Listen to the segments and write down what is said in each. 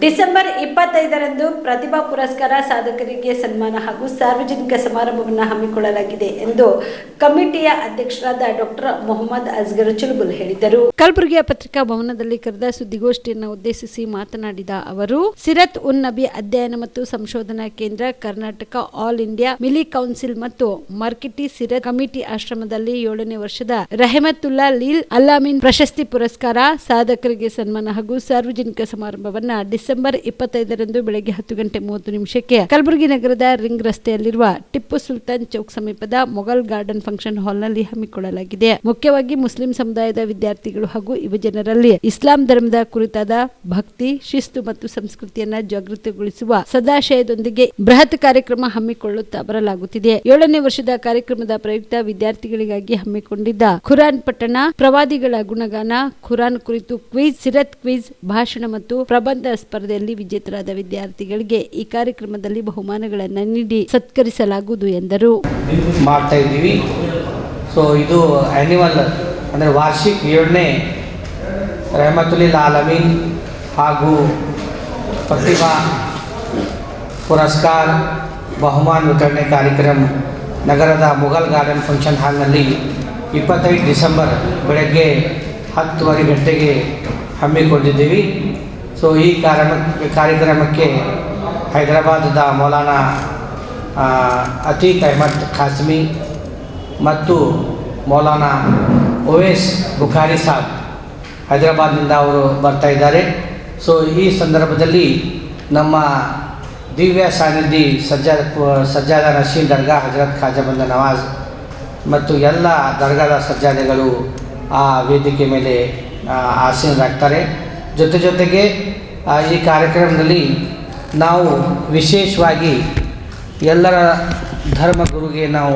December ಇಪ್ಪತ್ತೈದರಂದು ಪ್ರತಿಭಾ ಪುರಸ್ಕಾರ ಸಾಧಕರಿಗೆ ಸನ್ಮಾನ ಹಾಗೂ ಸಾರ್ವಜನಿಕ ಸಮಾರಂಭವನ್ನು ಹಮ್ಮಿಕೊಳ್ಳಲಾಗಿದೆ ಎಂದು ಕಮಿಟಿಯ ಅಧ್ಯಕ್ಷರಾದ ಡಾಕ್ಟರ್ ಮೊಹಮ್ಮದ್ ಅಸ್ಗರ್ ಚುಲ್ಬುಲ್ ಹೇಳಿದರು. ಕಲಬುರಗಿಯ ಪತ್ರಿಕಾ ಭವನದಲ್ಲಿ ಕರೆದ ಸುದ್ದಿಗೋಷ್ಠಿಯನ್ನು ಉದ್ದೇಶಿಸಿ ಮಾತನಾಡಿದ ಅವರು, ಸಿರತ್ ಉನ್ ನಬಿ ಅಧ್ಯಯನ ಮತ್ತು ಸಂಶೋಧನಾ ಕೇಂದ್ರ Karnataka all India Milli council ಮತ್ತು ಮರ್ಕಿಟಿ ಸಿರತ್ ಕಮಿಟಿ ಆಶ್ರಮದಲ್ಲಿ ಏಳನೇ ವರ್ಷದ ರೆಹಮತುಲ್ಲಾ ಲೀಲ್ ಅಲ್ಲಾಮಿನ್ ಪ್ರಶಸ್ತಿ ಪುರಸ್ಕಾರ ಸಾಧಕರಿಗೆ ಸನ್ಮಾನ ಹಾಗೂ ಸಾರ್ವಜನಿಕ ಸಮಾರಂಭವನ್ನ ಡಿಸೆಂಬರ್ ಇಪ್ಪತ್ತೈದರಂದು ಬೆಳಗ್ಗೆ ಹತ್ತು ಗಂಟೆ ಮೂವತ್ತು ನಿಮಿಷಕ್ಕೆ ಕಲಬುರಗಿ ನಗರದ ರಿಂಗ್ ರಸ್ತೆಯಲ್ಲಿರುವ ಟಿಪ್ಪು ಸುಲ್ತಾನ್ ಚೌಕ್ ಸಮೀಪದ ಮೊಘಲ್ ಗಾರ್ಡನ್ ಫಂಕ್ಷನ್ ಹಾಲ್ನಲ್ಲಿ ಹಮ್ಮಿಕೊಳ್ಳಲಾಗಿದೆ. ಮುಖ್ಯವಾಗಿ ಮುಸ್ಲಿಂ ಸಮುದಾಯದ ವಿದ್ಯಾರ್ಥಿಗಳು ಹಾಗೂ ಯುವಜನರಲ್ಲಿ ಇಸ್ಲಾಂ ಧರ್ಮದ ಕುರಿತಾದ ಭಕ್ತಿ, ಶಿಸ್ತು ಮತ್ತು ಸಂಸ್ಕೃತಿಯನ್ನ ಜಾಗೃತಿಗೊಳಿಸುವ ಸದಾಶಯದೊಂದಿಗೆ ಬೃಹತ್ ಕಾರ್ಯಕ್ರಮ ಹಮ್ಮಿಕೊಳ್ಳುತ್ತಾ ಬರಲಾಗುತ್ತಿದೆ. ಏಳನೇ ವರ್ಷದ ಕಾರ್ಯಕ್ರಮದ ಪ್ರಯುಕ್ತ ವಿದ್ಯಾರ್ಥಿಗಳಿಗಾಗಿ ಹಮ್ಮಿಕೊಂಡಿದ್ದ ಖುರಾನ್ ಪಠಣ, ಪ್ರವಾದಿಗಳ ಗುಣಗಾನ, ಖುರಾನ್ ಕುರಿತು ಕ್ವಿಜ್, ಸಿರತ್ ಕ್ವಿಜ್ ಭಾಷಣ ಮತ್ತು ಪ್ರಬಂಧ ಸ್ಪರ್ಧೆಯಲ್ಲಿ ವಿಜೇತರಾದ ವಿದ್ಯಾರ್ಥಿಗಳಿಗೆ ಈ ಕಾರ್ಯಕ್ರಮದಲ್ಲಿ ಬಹುಮಾನಗಳನ್ನು ನೀಡಿ ಸತ್ಕರಿಸಲಾಗುವುದು ಎಂದರು. ಮಾಡ್ತಾ ಇದ್ದೀವಿ. ಸೊ ಇದು ಆ್ಯನಿವಲ್ ಅಂದರೆ ವಾರ್ಷಿಕ ಏಳನೇ ರೆಹಮತುಲಿಲ್ ಆಲಮೀನ್ ಹಾಗೂ ಪ್ರತಿಭಾ ಪುರಸ್ಕಾರ ಬಹುಮಾನ ವಿತರಣೆ ಕಾರ್ಯಕ್ರಮ ನಗರದ ಮುಘಲ್ ಗಾರ್ಡನ್ ಫಂಕ್ಷನ್ ಹಾಲ್ನಲ್ಲಿ ಇಪ್ಪತ್ತೈದು ಡಿಸೆಂಬರ್ ಬೆಳಗ್ಗೆ ಹತ್ತುವರೆ ಗಂಟೆಗೆ ಹಮ್ಮಿಕೊಂಡಿದ್ದೀವಿ. ಸೊ ಈ ಕಾರ್ಯ ಕಾರ್ಯಕ್ರಮಕ್ಕೆ ಹೈದರಾಬಾದದ ಮೌಲಾನಾ ಅತೀಕ್ ಅಹಮದ್ ಖಾಸ್ಮಿ ಮತ್ತು ಮೌಲಾನಾ ಓವೇಸ್ ಬುಖಾರಿ ಸಾಬ್ ಹೈದರಾಬಾದ್ನಿಂದ ಅವರು ಬರ್ತಾ ಇದ್ದಾರೆ. ಸೊ ಈ ಸಂದರ್ಭದಲ್ಲಿ ನಮ್ಮ ದಿವ್ಯ ಸಾನಿಧಿ ಸಜ್ಜಾದ ಸಜ್ಜಾದ ನಶೀನ್ ದರ್ಗಾ ಹಜರತ್ ಖಾಜಾ ಬಂದ ನವಾಜ್ ಮತ್ತು ಎಲ್ಲ ದರ್ಗಾದ ಸಜ್ಜಾದೆಗಳು ಆ ವೇದಿಕೆ ಮೇಲೆ ಆಸೀನರಾಗ್ತಾರೆ. ಜೊತೆ ಜೊತೆಗೆ ಈ ಕಾರ್ಯಕ್ರಮದಲ್ಲಿ ನಾವು ವಿಶೇಷವಾಗಿ ಎಲ್ಲರ ಧರ್ಮ ಗುರುಗೆ ನಾವು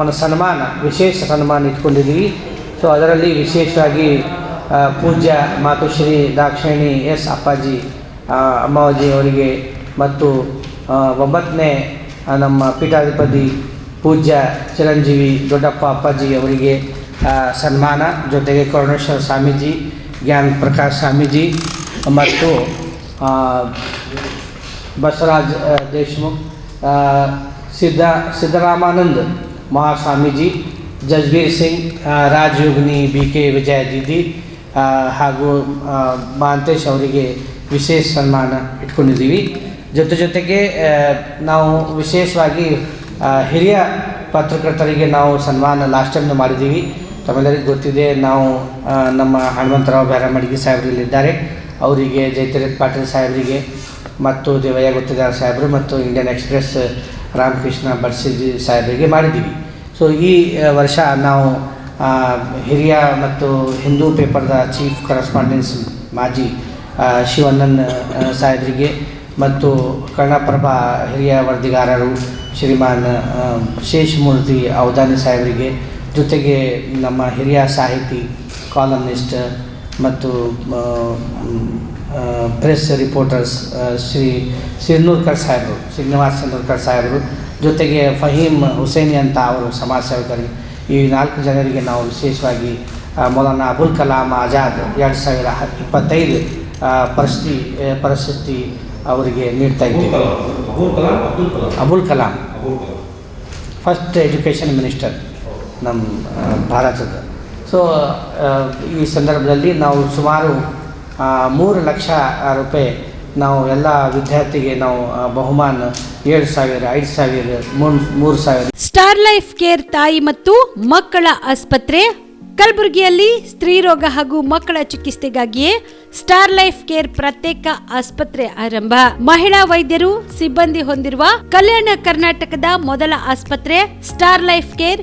ಒಂದು ಸನ್ಮಾನ, ವಿಶೇಷ ಸನ್ಮಾನ ಇಟ್ಕೊಂಡಿದ್ದೀವಿ. ಸೊ ಅದರಲ್ಲಿ ವಿಶೇಷವಾಗಿ ಪೂಜ್ಯ ಮಾತುಶ್ರೀ ದಾಕ್ಷಾಯಿಣಿ ಎಸ್ ಅಪ್ಪಾಜಿ ಅಮ್ಮಾವಜಿ ಅವರಿಗೆ ಮತ್ತು ಒಂಬತ್ತನೇ ನಮ್ಮ ಪೀಠಾಧಿಪತಿ ಪೂಜ್ಯ ಚಿರಂಜೀವಿ ದೊಡ್ಡಪ್ಪ ಅಪ್ಪಾಜಿ ಅವರಿಗೆ ಸನ್ಮಾನ, ಜೊತೆಗೆ ಕರುಣೇಶ್ವರ ಸ್ವಾಮೀಜಿ ಜ್ಞಾನ್ ಪ್ರಕಾಶ್ ಸ್ವಾಮೀಜಿ ಮತ್ತು ಬಸವರಾಜ್ ದೇಶ್ಮುಖ್ ಸಿದ್ಧ ಸಿದ್ದ ಸಿದ್ದರಾಮಾನಂದ್ ಮಹಾಸ್ವಾಮೀಜಿ ಜಸ್ಬೀರ್ ಸಿಂಗ್ ರಾಜಯೋಗಿನಿ ಬಿ ಕೆ ವಿಜಯ ದೀದಿ ಹಾಗೂ ಮಾಂತೇಶ್ ಅವರಿಗೆ ವಿಶೇಷ ಸನ್ಮಾನ ಇಟ್ಕೊಂಡಿದ್ದೀವಿ. ಜೊತೆ ಜೊತೆಗೆ ನಾವು ವಿಶೇಷವಾಗಿ ಹಿರಿಯ ಪತ್ರಕರ್ತರಿಗೆ ನಾವು ಸನ್ಮಾನ ಲಾಸ್ಟ್ ಟೈಮ್ನ ಮಾಡಿದ್ದೀವಿ. ತಮ್ಮೆಲ್ಲರಿಗೂ ಗೊತ್ತಿದೆ, ನಾವು ನಮ್ಮ ಹನುಮಂತರಾವ್ ಬ್ಯಾರಮಡಿಗೆ ಸಾಹೇಬರು ಇಲ್ಲಿದ್ದಾರೆ ಅವರಿಗೆ ಜಯತಿರತ್ ಪಾಟೀಲ್ ಸಾಹೇಬರಿಗೆ ಮತ್ತು ದೇವಯ್ಯ ಗುತ್ತಿದಾರ್ ಸಾಹೇಬರು ಮತ್ತು ಇಂಡಿಯನ್ ಎಕ್ಸ್ಪ್ರೆಸ್ ರಾಮಕೃಷ್ಣ ಬಡ್ಸಿಜಿ ಸಾಹೇಬರಿಗೆ ಮಾಡಿದ್ದೀವಿ. ಸೊ ಈ ವರ್ಷ ನಾವು ಹಿರಿಯ ಮತ್ತು ಹಿಂದೂ ಪೇಪರ್ದ ಚೀಫ್ ಕರೆಸ್ಪಾಂಡೆನ್ಸ್ ಮಾಜಿ ಶಿವಣ್ಣನ್ ಸಾಹೇಬರಿಗೆ ಮತ್ತು ಕರ್ಣಪ್ರಭ ಹಿರಿಯ ವರದಿಗಾರರು ಶ್ರೀಮಾನ್ ಶೇಷಮೂರ್ತಿ ಅವಧಾನಿ ಸಾಹೇಬರಿಗೆ ಜೊತೆಗೆ ನಮ್ಮ ಹಿರಿಯ ಸಾಹಿತಿ ಕಾಲಮ್ನಿಸ್ಟ್ ಮತ್ತು ಪ್ರೆಸ್ ರಿಪೋರ್ಟರ್ಸ್ ಶ್ರೀ ಸಿರ್ನೂರ್ಕರ್ ಸಾಹೇಬರು ಶ್ರೀನಿವಾಸ್ ಸಿರ್ನೂರ್ಕರ್ ಸಾಹೇಬರು ಜೊತೆಗೆ ಫಹೀಮ್ ಹುಸೇನಿ ಅಂತ ಅವರು ಸಮಾಜ ಸೇವಕರು. ಈ ನಾಲ್ಕು ಜನರಿಗೆ ನಾವು ವಿಶೇಷವಾಗಿ ಮೌಲಾನಾ ಅಬುಲ್ ಕಲಾಂ ಆಜಾದ್ ಎರಡು ಸಾವಿರ ಇಪ್ಪತ್ತೈದು ಪರಿಸ್ಥಿತಿ ಪ್ರಶಸ್ತಿ ಪ್ರಶಸ್ತಿ ಅವರಿಗೆ ನೀಡ್ತಾ ಇದ್ದೀವಿ. Abul Kalam first education minister ನಮ್ಮ ಭಾರತದ. ಸೊ ಈ ಸಂದರ್ಭದಲ್ಲಿ ನಾವು ಸುಮಾರು ಮೂರು ಲಕ್ಷ ರೂಪಾಯಿ ನಾವು ಎಲ್ಲ ವಿದ್ಯಾರ್ಥಿಗೆ ನಾವು ಬಹುಮಾನ ಏಳು ಸಾವಿರ, ಐದು ಸಾವಿರ, ಮೂರು ಸಾವಿರ. ಸ್ಟಾರ್ ಲೈಫ್ ಕೇರ್ ತಾಯಿ ಮತ್ತು ಮಕ್ಕಳ ಆಸ್ಪತ್ರೆ, ಕಲಬುರಗಿಯಲ್ಲಿ ಸ್ತ್ರೀರೋಗ ಹಾಗೂ ಮಕ್ಕಳ ಚಿಕಿತ್ಸೆಗಾಗಿಯೇ ಸ್ಟಾರ್ ಲೈಫ್ ಕೇರ್ ಪ್ರತ್ಯೇಕ ಆಸ್ಪತ್ರೆ ಆರಂಭ. ಮಹಿಳಾ ವೈದ್ಯರು ಸಿಬ್ಬಂದಿ ಹೊಂದಿರುವ ಕಲ್ಯಾಣ ಕರ್ನಾಟಕದ ಮೊದಲ ಆಸ್ಪತ್ರೆ ಸ್ಟಾರ್ ಲೈಫ್ ಕೇರ್